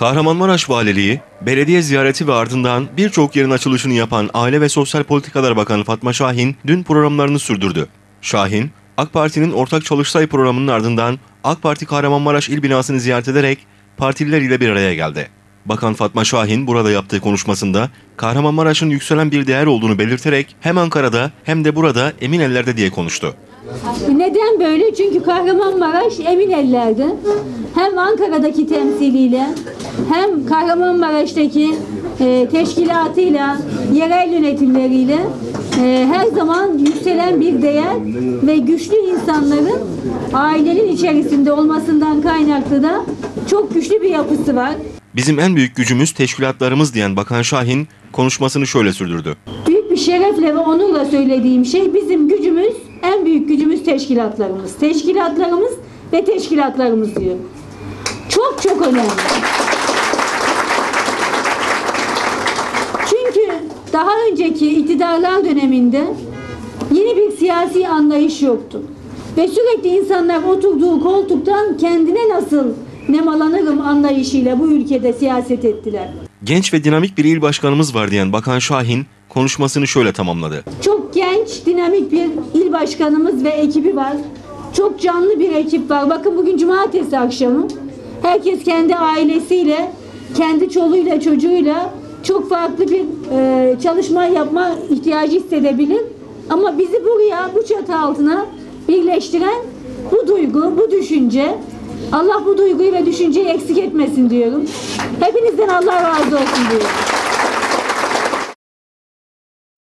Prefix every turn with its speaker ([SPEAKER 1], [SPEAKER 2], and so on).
[SPEAKER 1] Kahramanmaraş Valiliği, belediye ziyareti ve ardından birçok yerin açılışını yapan Aile ve Sosyal Politikalar Bakanı Fatma Şahin dün programlarını sürdürdü. Şahin, AK Parti'nin ortak çalıştay programının ardından AK Parti Kahramanmaraş il binasını ziyaret ederek partililer ile bir araya geldi. Bakan Fatma Şahin burada yaptığı konuşmasında Kahramanmaraş'ın yükselen bir değer olduğunu belirterek hem Ankara'da hem de burada emin ellerde diye konuştu.
[SPEAKER 2] Neden böyle? Çünkü Kahramanmaraş emin ellerde. Hem Ankara'daki temsiliyle hem Kahramanmaraş'taki e, teşkilatıyla, yerel yönetimleriyle e, her zaman yükselen bir değer ve güçlü insanların ailenin içerisinde olmasından kaynaklı da çok güçlü bir yapısı var.
[SPEAKER 1] Bizim en büyük gücümüz teşkilatlarımız diyen Bakan Şahin konuşmasını şöyle sürdürdü.
[SPEAKER 2] Büyük bir şerefle ve onurla söylediğim şey bizim gücümüz, en büyük gücümüz teşkilatlarımız. Teşkilatlarımız ve teşkilatlarımız diyor. Çok çok önemli. Çünkü daha önceki iktidarlar döneminde yeni bir siyasi anlayış yoktu. Ve sürekli insanlar oturduğu koltuktan kendine nasıl nemalanırım anlayışıyla bu ülkede siyaset ettiler.
[SPEAKER 1] Genç ve dinamik bir il başkanımız var diyen Bakan Şahin konuşmasını şöyle tamamladı.
[SPEAKER 2] Çok genç, dinamik bir il başkanımız ve ekibi var. Çok canlı bir ekip var. Bakın bugün cumartesi akşamı. Herkes kendi ailesiyle, kendi çoluğuyla, çocuğuyla çok farklı bir e, çalışma yapma ihtiyacı hissedebilir. Ama bizi buraya, bu çatı altına birleştiren bu duygu, bu düşünce. Allah bu duyguyu ve düşünceyi eksik etmesin diyorum. Hepinizden Allah razı olsun diyorum.